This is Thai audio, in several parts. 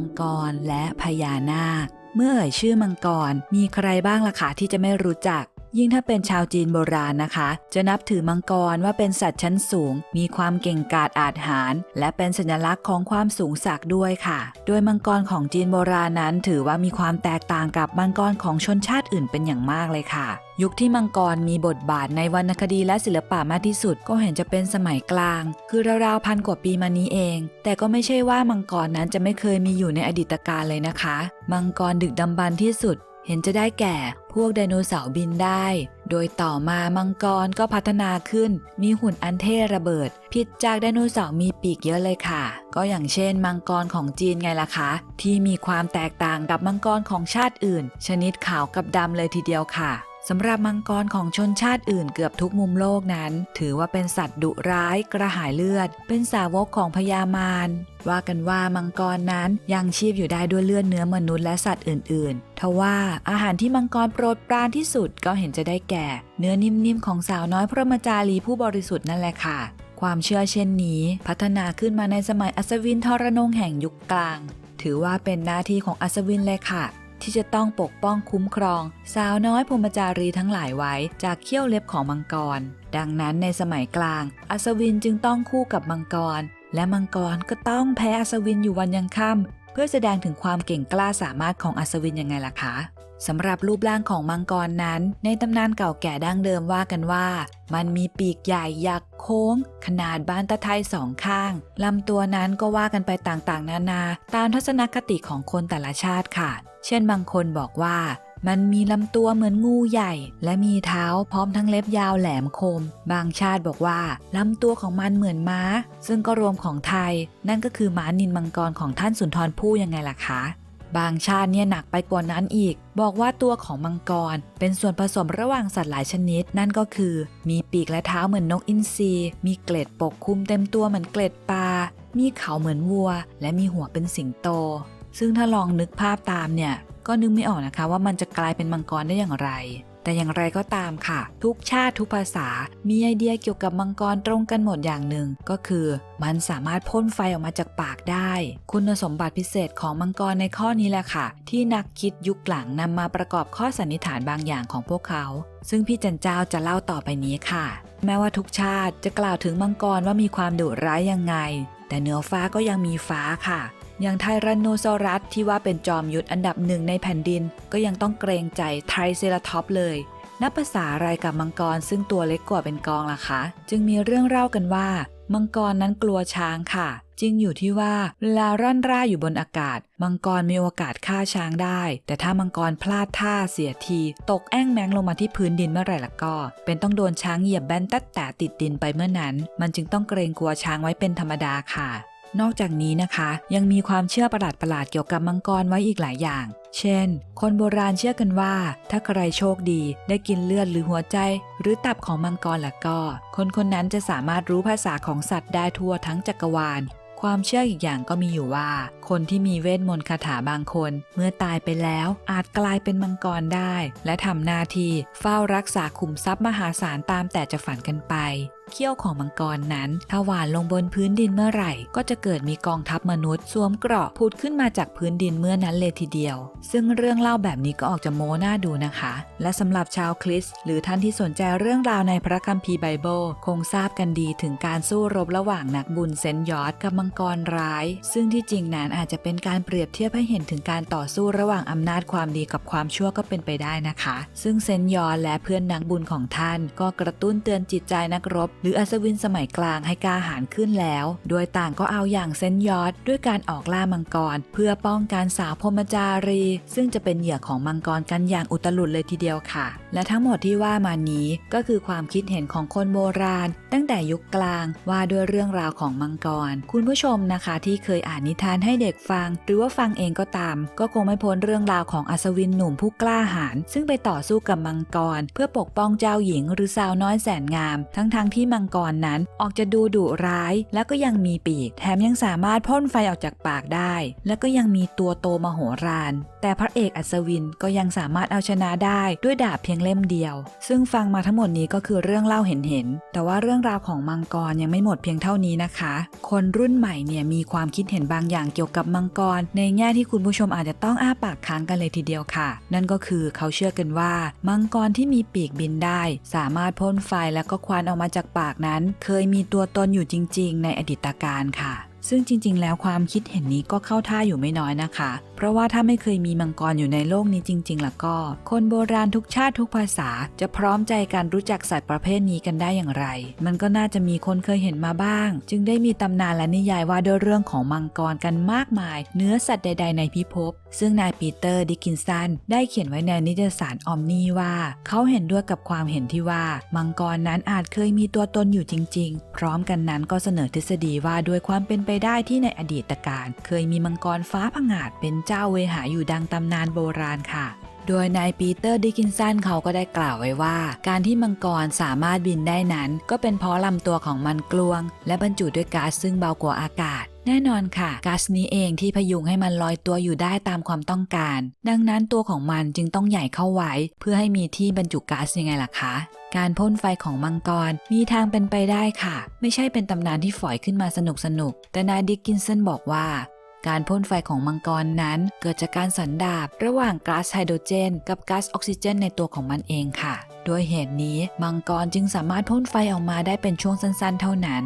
งกรและพญานาค เมื่อเอ่ยชื่อมังกร มีใครบ้างล่ะคะที่จะไม่รู้จัก ยิ่งถ้าเป็นชาวจีนโบราณนะคะ จะนับถือมังกรว่าเป็นสัตว์ชั้นสูง มีความเก่งกาจอาจหาญและเป็นสัญลักษณ์ของความสูงสักด้วยค่ะ โดยมังกรของจีนโบราณนั้น ถือว่ามีความแตกต่างกับมังกรของชนชาติอื่นเป็นอย่างมากเลยค่ะยุคที่มังกรมีบทบาทในวรรณคดีและศิลปะมากที่สุดก็เห็นจะเป็นสมัยกลาง คือราวๆพันกว่าปีมานี้เอง แต่ก็ไม่ใช่ว่ามังกรนั้นจะไม่เคยมีอยู่ในอดีตการเลยนะคะ มังกรดึกดำบรรพ์ที่สุด เห็นจะได้แก่พวกไดโนเสาร์บินได้ โดยต่อมามังกรก็พัฒนาขึ้น มีหุ่นอันเท่ระเบิด ผิดจากไดโนเสาร์มีปีกเยอะเลยค่ะ ก็อย่างเช่นมังกรของจีนไงล่ะคะ ที่มีความแตกต่างกับมังกรของชาติอื่น ชนิดขาวกับดำเลยทีเดียวค่ะ สำหรับมังกรของชนชาติอื่นเกือบทุกมุมโลกนั้น ถือว่าเป็นสัตว์ดุร้ายกระหายเลือด เป็นสาวกของพญามารว่ากันว่ามังกรนั้นยังชีพอยู่ได้ด้วยเลือดเนื้อมนุษย์และสัตว์อื่นๆทว่าอาหารที่มังกรโปรดปรานที่สุดก็เห็นจะได้แก่ เนื้อนิ่มๆของสาวน้อยพระมจารีผู้บริสุทธิ์นั่นแหละค่ะ ความเชื่อเช่นนี้ พัฒนาขึ้นมาในสมัยอัศวินทรนงแห่งยุคกลาง ถือว่าเป็นหน้าที่ของอัศวินเลยค่ะ ที่จะต้องปกป้องคุ้มครอง สาวน้อยพรมจารีทั้งหลายไว้จากเขี้ยวเล็บของมังกร ดังนั้นในสมัยกลาง อัศวินจึงต้องคู่กับมังกร และมังกรก็ต้องแพ้อัศวินอยู่วันยังค่ำเพื่อแสดงถึงความเก่งกล้าสามารถของอัศวินยังไงล่ะคะ สำหรับรูปร่างของมังกรนั้น ในตำนานเก่าแก่ดั้งเดิมว่ากันว่า มันมีปีกใหญ่ยักษ์โค้ง ขนาดบ้านตะไทยสองข้างลำตัวนั้นก็ว่ากันไปต่างๆ นานาตามทัศนคติของคนแต่ละชาติค่ะ เช่นบางคนบอกว่ามันมีลำตัวเหมือนงูใหญ่ และมีเท้าพร้อมทั้งเล็บยาวแหลมคม บางชาติบอกว่าลำตัวของมันเหมือนม้า ซึ่งก็รวมของไทย นั่นก็คือม้านินมังกรของท่านสุนทรภู่ยังไงล่ะคะ บางชาติเนี่ยหนักไปกว่านั้นอีก บอกว่าตัวของมังกร เป็นส่วนผสมระหว่างสัตว์หลายชนิด นั่นก็คือ มีปีกและเท้าเหมือนนกอินทรีมีเกล็ดปกคลุมเต็มตัวเหมือนเกล็ดปลา มีเขาเหมือนวัว และมีหัวเป็นสิงโต ซึ่งถ้าลองนึกภาพตามเนี่ย ก็นึกไม่ออกนะคะว่ามันจะกลายเป็นมังกรได้อย่างไร แต่อย่างไรก็ตามค่ะ ทุกชาติทุกภาษา มีไอเดียเกี่ยวกับมังกรตรงกันหมดอย่างหนึ่งก็คือ มันสามารถพ่นไฟออกมาจากปากได้ คุณสมบัติพิเศษของมังกรในข้อนี้แหละค่ะ ที่นักคิดยุคหลังนำมาประกอบข้อสันนิษฐานบางอย่างของพวกเขา ซึ่งพี่จันเจ้าจะเล่าต่อไปนี้ค่ะ แม้ว่าทุกชาติจะกล่าวถึงมังกรว่ามีความดุร้ายยังไง แต่เหนือฟ้าก็ยังมีฟ้าค่ะ อย่างไทรันโนซอรัสที่ว่าเป็นจอมยุทธอันดับหนึ่งในแผ่นดิน ก็ยังต้องเกรงใจไทรเซราทอปเลย นับภาษาอะไรกับมังกรซึ่งตัวเล็กกว่าเป็นกองล่ะคะ จึงมีเรื่องเล่ากันว่า มังกรนั้นกลัวช้างค่ะ จริงอยู่ที่ว่าเวลาร่อนร่าอยู่บนอากาศ มังกรมีโอกาสฆ่าช้างได้ แต่ถ้ามังกรพลาดท่าเสียที ตกแอ่งแมงลงมาที่พื้นดินเมื่อไหร่ละก็ เป็นต้องโดนช้างเหยียบแบนตัดแต่ติดดินไปเมื่อนั้น มันจึงต้องเกรงกลัวช้างไว้เป็นธรรมดาค่ะ นอกจากนี้นะคะ ยังมีความเชื่อประหลาดๆเกี่ยวกับมังกรไว้อีกหลายอย่าง เช่น คนโบราณเชื่อกันว่า ถ้าใครโชคดีได้กินเลือดหรือหัวใจ หรือตับของมังกรละก็ คนคนนั้นจะสามารถรู้ภาษาของสัตว์ได้ทั่วทั้งจักรวาล ความเชื่ออีกอย่างก็มีอยู่ว่า คนที่มีเวทมนต์คาถาบางคน เมื่อตายไปแล้ว อาจกลายเป็นมังกรได้ และทำหน้าที่เฝ้ารักษาขุมทรัพย์มหาศาลตามแต่จะฝันกันไป เขี้ยวของมังกรนั้น ถ้าหวานลงบนพื้นดินเมื่อไหร่ ก็จะเกิดมีกองทัพมนุษย์สวมเกราะผุดขึ้นมาจากพื้นดินเมื่อนั้นเลยทีเดียว ซึ่งเรื่องเล่าแบบนี้ก็ออกจะโม้หน่าดูนะคะ และสำหรับชาวคริสต์หรือท่านที่สนใจเรื่องราวในพระคัมภีร์ไบเบิลคงทราบกันดีถึงการสู้รบระหว่างนักบุญเซนยอร์ดกับมังกรร้าย ซึ่งที่จริงนั้นอาจจะเป็นการเปรียบเทียบให้เห็นถึงการต่อสู้ระหว่างอำนาจความดีกับความชั่วก็เป็นไปได้นะคะ ซึ่งเซนยอร์และเพื่อนนักบุญของท่าน ก็กระตุ้นเตือนจิตใจนักรบหรืออัศวินสมัยกลางให้กล้าหาญขึ้นแล้ว โดยต่างก็เอาอย่างเซนยอดด้วยการออกล่ามังกร เพื่อป้องกันสาวพมจารี ซึ่งจะเป็นเหยื่อของมังกรกันอย่างอุตลุดเลยทีเดียวค่ะ และทั้งหมดที่ว่ามานี้ก็คือความคิดเห็นของคนโบราณ ตั้งแต่ยุคกลางว่าด้วยเรื่องราวของมังกร คุณผู้ชมนะคะที่เคยอ่านนิทานให้เด็กฟัง หรือว่าฟังเองก็ตาม ก็คงไม่พ้นเรื่องราวของอัศวินหนุ่มผู้กล้าหาญซึ่งไปต่อสู้กับมังกร เพื่อปกป้องเจ้าหญิงหรือสาวน้อยแสนงาม ทั้งๆทที่มังกรนั้น ออกจะดูดุร้าย แล้วก็ยังมีปีก แถมยังสามารถพ่นไฟออกจากปากได้ แล้วก็ยังมีตัวโตมโหฬารแต่พระเอกอัศวินก็ยังสามารถเอาชนะได้ด้วยดาบเพียงเล่มเดียว ซึ่งฟังมาทั้งหมดนี้ก็คือเรื่องเล่าเห็นๆแต่ว่าเรื่องราวของมังกรยังไม่หมดเพียงเท่านี้นะคะ คนรุ่นใหม่เนี่ยมีความคิดเห็นบางอย่างเกี่ยวกับมังกร ในแง่ที่คุณผู้ชมอาจจะต้องอ้าปากค้างกันเลยทีเดียวค่ะ นั่นก็คือเขาเชื่อกันว่า มังกรที่มีปีกบินได้ สามารถพ่นไฟแล้วก็ควันออกมาจากปากนั้นเคยมีตัวตนอยู่จริง ๆ ในอดีตการค่ะ ซึ่งจริง ๆ แล้วความคิดเห็นนี้ก็เข้าท่าอยู่ไม่น้อยนะคะ เพราะว่าถ้าไม่เคยมีมังกรอยู่ในโลกนี้จริง ๆล้วก็ คนโบราณทุกชาติทุกภาษา จะพร้อมใจการรู้จักสัตว์ประเภทนี้กันได้อย่างไร มันก็น่าจะมีคนเคยเห็นมาบ้าง จึงได้มีตำนานและนิยายว่าด้วยเรื่องของมังกรกันมากมาย เนื้อสัตว์ใด ๆ ในพิภพ ซึ่งนายปีเตอร์ดิกินสันได้เขียนไว้ในนิตยสารออมนีว่า เขาเห็นด้วยกับความเห็นที่ว่า มังกรนั้นอาจเคยมีตัวตนอยู่จริง ๆ พร้อมกันนั้นก็เสนอทฤษฎีว่าด้วยความเป็นไปได้ที่ในอดีตการ เคยมีมังกรฟ้าผงาดเป็นเจ้าเวหาอยู่ดังตำนานโบราณค่ะ โดยนายปีเตอร์ดิกินสันเขาก็ได้กล่าวไว้ว่า การที่มังกรสามารถบินได้นั้น ก็เป็นเพราะลำตัวของมันกลวง และบรรจุด้วยก๊าซซึ่งเบากว่าอากาศแน่นอนค่ะก๊าซนี้เองที่พยุงให้มันลอยตัวอยู่ได้ตามความต้องการ ดังนั้นตัวของมันจึงต้องใหญ่เข้าไว้ เพื่อให้มีที่บรรจุก๊าซยังไงล่ะคะ การพ่นไฟของมังกรมีทางเป็นไปได้ค่ะ ไม่ใช่เป็นตำนานที่ฝอยขึ้นมาสนุกสนุกแต่นายดิกกินสันบอกว่า การพ่นไฟของมังกรนั้น เกิดจากการสันดาบระหว่างก๊าซไฮโดรเจน กับก๊าซออกซิเจน ในตัวของมันเองค่ะด้วยเหตุนี้มังกรจึงสามารถพ่นไฟออกมาได้เป็นช่วงสั้นๆ เท่านั้น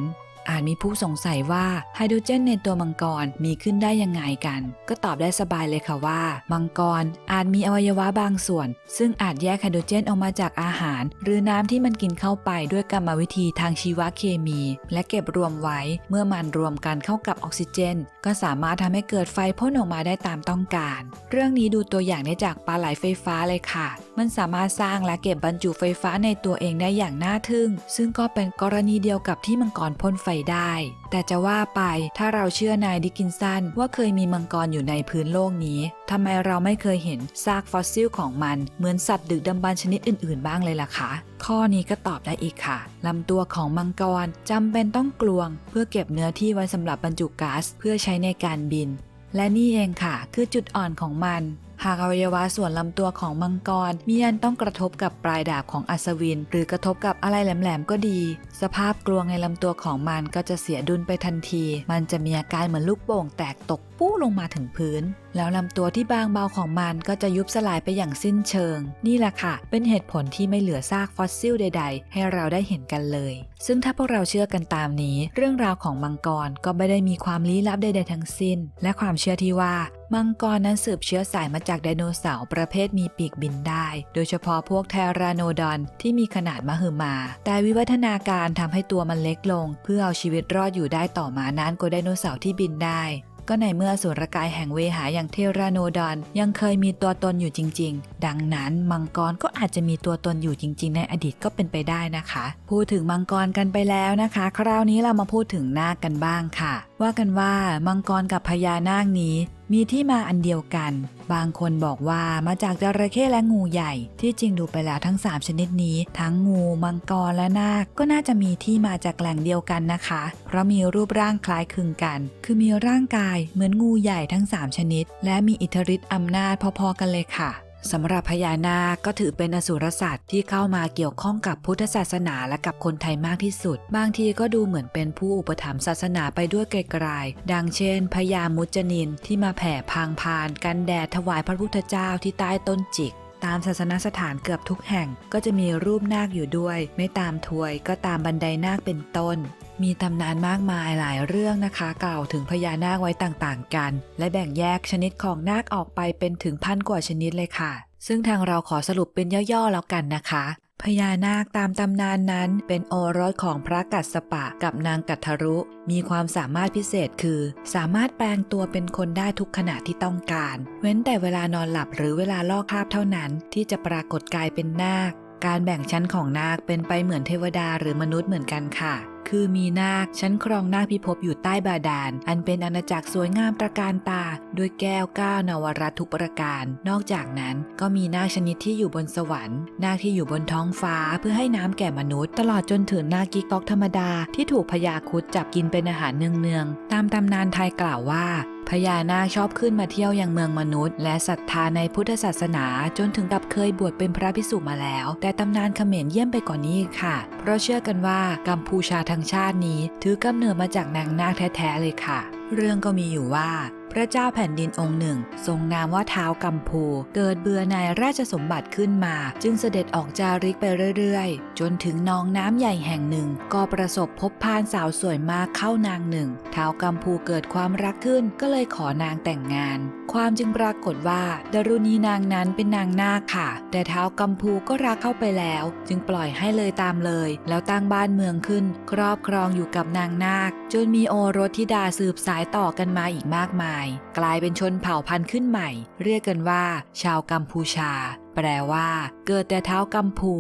อาจมีผู้สงสัยว่าไฮโดรเจนในตัวมังกรมีขึ้นได้ยังไงกัน ก็ตอบได้สบายเลยค่ะว่า มังกรอาจมีอวัยวะบางส่วน ซึ่งอาจแยกไฮโดรเจนออกมาจากอาหาร หรือน้ำที่มันกินเข้าไปด้วยกรรมวิธีทางชีวเคมี และเก็บรวมไว้เมื่อมันรวมกันเข้ากับออกซิเจน ก็สามารถทำให้เกิดไฟพ่นออกมาได้ตามต้องการ เรื่องนี้ดูตัวอย่างได้จากปลาไหลไฟฟ้าเลยค่ะ มันสามารถสร้างและเก็บบรรจุไฟฟ้าในตัวเองได้อย่างน่าทึ่ง ซึ่งก็เป็นกรณีเดียวกับที่มังกรพ่นไฟได้ แต่จะว่าไปถ้าเราเชื่อนายดิกินสันว่าเคยมีมังกรอยู่ในพื้นโลกนี้ทำไมเราไม่เคยเห็นซากฟอสซิลของมันเหมือนสัตว์ดึกดำบรรพ์ชนิดอื่นๆ บ้างเลยล่ะคะข้อนี้ก็ตอบได้อีกค่ะลำตัวของมังกรจำเป็นต้องกลวง เพื่อเก็บเนื้อที่ไว้สำหรับบรรจุก๊าซเพื่อใช้ในการบิน และนี่เองค่ะ คือจุดอ่อนของมัน หากอวัยวะส่วนลำตัวของมังกรมีอันต้องกระทบกับปลายดาบของอัศวิน หรือกระทบกับอะไรแหลมๆก็ดี สภาพกลวงในลำตัวของมันก็จะเสียดุลไปทันที มันจะมีอาการเหมือนลูกโป่งแตกตกปู้ลงมาถึงพื้น แล้วลำตัวที่บางเบาของมันก็จะยุบสลายไปอย่างสิ้นเชิง นี่แหละค่ะ เป็นเหตุผลที่ไม่เหลือซากฟอสซิลใด ๆ ให้เราได้เห็นกันเลย ซึ่งถ้าพวกเราเชื่อกันตามนี้ เรื่องราวของมังกรก็ไม่ได้มีความลี้ลับใดๆทั้งสิ้น และความเชื่อที่ว่ามังกรนั้นสืบเชื้อสายมาจากไดโนเสาร์ประเภทมีปีกบินได้ โดยเฉพาะพวกเทราโนดอนที่มีขนาดมหึมา แต่วิวัฒนาการทำให้ตัวมันเล็กลง เพื่อเอาชีวิตรอดอยู่ได้ต่อมานานกว่าไดโนเสาร์ที่บินได้ ก็ในเมื่อสุรกายแห่งเวหาอย่างเทราโนดอนยังเคยมีตัวตนอยู่จริง ๆ ดังนั้นมังกรก็อาจจะมีตัวตนอยู่จริง ๆ ในอดีตก็เป็นไปได้นะคะ พูดถึงมังกรกันไปแล้วนะคะ คราวนี้เรามาพูดถึงนาคกันบ้างค่ะว่ากันว่ามังกรกับพญานาคนี้มีที่มาอันเดียวกัน บางคนบอกว่ามาจากจระเข้และงูใหญ่ ที่จริงดูไปแล้วทั้ง 3 ชนิดนี้ ทั้งงูมังกรและนาคก็น่าจะมีที่มาจากแหล่งเดียวกันนะคะ เพราะมีรูปร่างคล้ายคลึงกัน คือมีร่างกายเหมือนงูใหญ่ทั้ง 3 ชนิด และมีอิทธิฤทธิ์อำนาจพอๆกันเลยค่ะ สำหรับพญานาคก็ถือเป็นอสุรสัตว์ที่เข้ามาเกี่ยวข้องกับพุทธศาสนาและกับคนไทยมากที่สุด บางทีก็ดูเหมือนเป็นผู้อุปถัมภ์ศาสนาไปด้วยไกลๆดังเช่นพญามุจนินที่มาแผ่พางพาน กันแดดถวายพระพุทธเจ้าที่ใต้ต้นจิก ตามศาสนสถานเกือบทุกแห่งก็จะมีรูปนาคอยู่ด้วย ไม่ตามถวยก็ตามบันไดนาคเป็นต้น มีตำนานมากมายหลายเรื่องนะคะ กล่าวถึงพญานาคไว้ต่างๆกัน และแบ่งแยกชนิดของนาคออกไปเป็นถึงพันกว่าชนิดเลยค่ะซึ่งทางเราขอสรุปเป็นย่อๆแล้วกันนะคะ พญานาคตามตำนานนั้นเป็นโอรสของพระกัสสปะกับนางกัทรุ มีความสามารถพิเศษคือ สามารถแปลงตัวเป็นคนได้ทุกขณะที่ต้องการ เว้นแต่เวลานอนหลับหรือเวลาลอกคราบเท่านั้น ที่จะปรากฏกายเป็นนาค การแบ่งชั้นของนาคเป็นไปเหมือนเทวดาหรือมนุษย์เหมือนกันค่ะ คือมีนาคชั้นครองนาคพิภพอยู่ใต้บาดาล อันเป็นอาณาจักรสวยงามตระการตา ด้วยแก้วก้านวรัตทุกประการ นอกจากนั้นก็มีนาคชนิดที่อยู่บนสวรรค์ นาคที่อยู่บนท้องฟ้าเพื่อให้น้ำแก่มนุษย์ ตลอดจนถึงนาคกีกอกธรรมดาที่ถูกพญาคุดจับกินเป็นอาหารเนืองๆ ตามตำนานไทยกล่าวว่า พญานาคชอบขึ้นมาเที่ยวยังเมืองมนุษย์ และศรัทธาในพุทธศาสนาจนถึงกับเคยบวชเป็นพระภิกษุมาแล้ว แต่ตำนานเขมรเยี่ยมไปกว่านนี้ค่ะ เพราะเชื่อกันว่ากัมพูชาทั้งชาตินี้ ถือกำเนิดมาจากนางนาคแท้ๆเลยค่ะ เรื่องก็มีอยู่ว่า พระเจ้าแผ่นดินองค์หนึ่ง ทรงนามว่าเท้ากัมพู เกิดเบื่อในราชสมบัติขึ้นมา จึงเสด็จออกจาริกไปเรื่อยๆ จนถึงหนองน้ำใหญ่แห่งหนึ่ง ก็ประสบพบพานสาวสวยมากเข้านางหนึ่งเท้ากัมพูเกิดความรักขึ้นก็เลยขอนางแต่งงาน ความจึงปรากฏว่าดารุณีนางนั้นเป็นนางนาคค่ะ แต่เท้ากัมพูก็รักเข้าไปแล้ว จึงปล่อยให้เลยตามเลย แล้วตั้งบ้านเมืองขึ้น ครอบครองอยู่กับนางนาค จนมีโอรสธิดาสืบสายต่อกันมาอีกมากมายกลายเป็นชนเผ่าพันธุ์ขึ้นใหม่ เรียกกันว่า ชาวกัมพูชา แปลว่า เกิดแต่เท้ากัมพู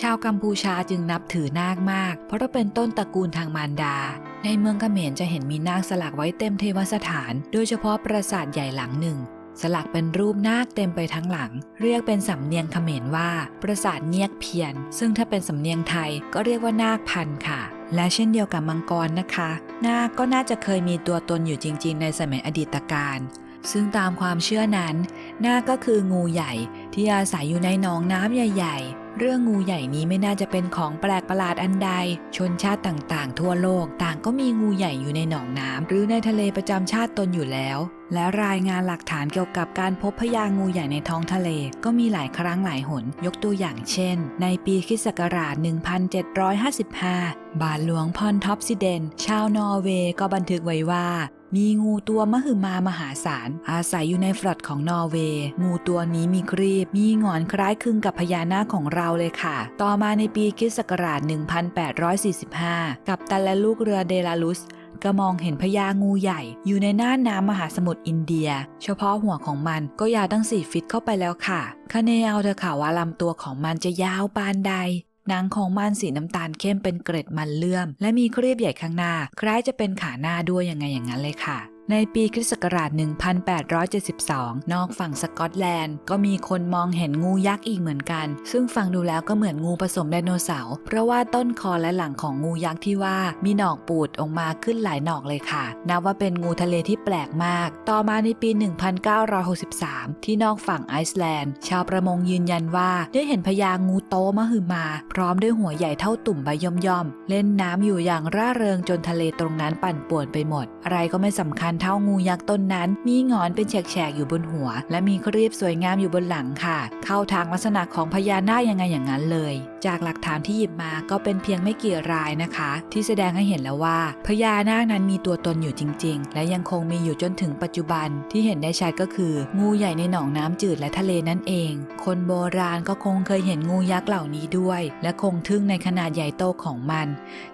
ชาวกัมพูชาจึงนับถือนาคมาก เพราะเป็นต้นตระกูลทางมารดา ในเมืองเขมรจะเห็นมีนาคสลักไว้เต็มเทวสถาน โดยเฉพาะปราสาทใหญ่หลังหนึ่งสลักเป็นรูปนาคเต็มไปทั้งหลัง เรียกเป็นสำเนียงเขมรว่า ปราสาทเนียกเพียน ซึ่งถ้าเป็นสำเนียงไทยก็เรียกว่านาคพันค่ะ และเช่นเดียวกับมังกรนะคะ นาคก็น่าจะเคยมีตัวตนอยู่จริง ๆ ในสมัยอดีตการ ซึ่งตามความเชื่อนั้น นาคก็คืองูใหญ่ที่อาศัยอยู่ในหนองน้ำใหญ่ ๆ เรื่องงูใหญ่นี้ไม่น่าจะเป็นของแปลกประหลาดอันใด ชนชาติต่างๆ ทั่วโลกต่าง ก็มีงูใหญ่อยู่ในหนองน้ำหรือในทะเลประจำชาติตนอยู่แล้ว และรายงานหลักฐานเกี่ยวกับการพบพญางูใหญ่ในท้องทะเล ก็มีหลายครั้งหลายหน ยกตัวอย่างเช่น ในปีคิศกราช1755 บาทหลวงพอนท็อปซิเดน ชาวนอร์เวย์ก็บันทึกไว้ว่า มีงูตัวมหึมามหาศาล อาศัยอยู่ในฟลอตของนอร์เวย์ งูตัวนี้มีครีบ มีงอนคล้ายคลึงกับพญานาคของเราเลยค่ะ ต่อมาในปีคริสต์ศักราช 1845 กับตันและลูกเรือเดลาลุสก็มองเห็นพญางูใหญ่อยู่ในน่านน้ำมหาสมุทรอินเดีย เฉพาะหัวของมันก็ยาวตั้ง4ฟิตเข้าไปแล้วค่ะคาเนเอาเธอข่าวว่าลำตัวของมันจะยาวปานใด หนังของมันสีน้ำตาลเข้มเป็นเกร็ดมันเลื่อม และมีครีบใหญ่ข้างหน้า คล้ายจะเป็นขาหน้าด้วยยังไงอย่างนั้นเลยค่ะ ในปีคริสต์ศักราช 1872 นอกฝั่งสกอตแลนด์ ก็มีคนมองเห็นงูยักษ์อีกเหมือนกัน ซึ่งฟังดูแล้วก็เหมือนงูผสมไดโนเสาร์เพราะว่าต้นคอและหลังของงูยักษ์ที่ว่ามีหนอกปูดออกมาขึ้นหลายหนอกเลยค่ะ นับว่าเป็นงูทะเลที่แปลกมาก ต่อมาในปี 1963 ที่นอกฝั่งไอซ์แลนด์ ชาวประมงยืนยันว่าได้เห็นพญางูโตมหึมา พร้อมด้วยหัวใหญ่เท่าตุ่มใบย่อมๆเล่นน้ำอยู่อย่างร่าเริงจนทะเลตรงนั้นปั่นป่วนไปหมด อะไรก็ไม่สำคัญเท่างูยักษ์ต้นนั้น มีหงอนเป็นแฉกๆอยู่บนหัว และมีครีบสวยงามอยู่บนหลังค่ะ เข้าทางลักษณะของพญานาคยังไงอย่างนั้นเลย จากหลักฐานที่หยิบมาก็เป็นเพียงไม่กี่รายนะคะ ที่แสดงให้เห็นแล้วว่าพญานาคนั้นมีตัวตนอยู่จริง ๆ และยังคงมีอยู่จนถึงปัจจุบันที่เห็นได้ชัดก็คือ งูใหญ่ในหนองน้ำจืดและทะเลนั่นเอง คนโบราณก็คงเคยเห็นงูยักษ์เหล่านี้ด้วย และคงทึ่งในขนาดใหญ่โตของมัน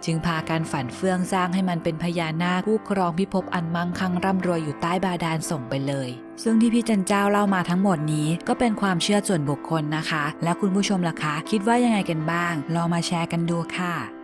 จึงพากันฝันเฟื่องสร้างให้มันเป็นพญานาคผู้ครองพิภพอันมั่งคั่งร่ำรวยอยู่ใต้บาดาลส่งไปเลย ซึ่งที่พี่จันเจ้าเล่ามาทั้งหมดนี้ก็เป็นความเชื่อส่วนบุคคลนะคะ และคุณผู้ชมล่ะคะ คิดว่ายังไงกันบ้าง ลองมาแชร์กันดูค่ะ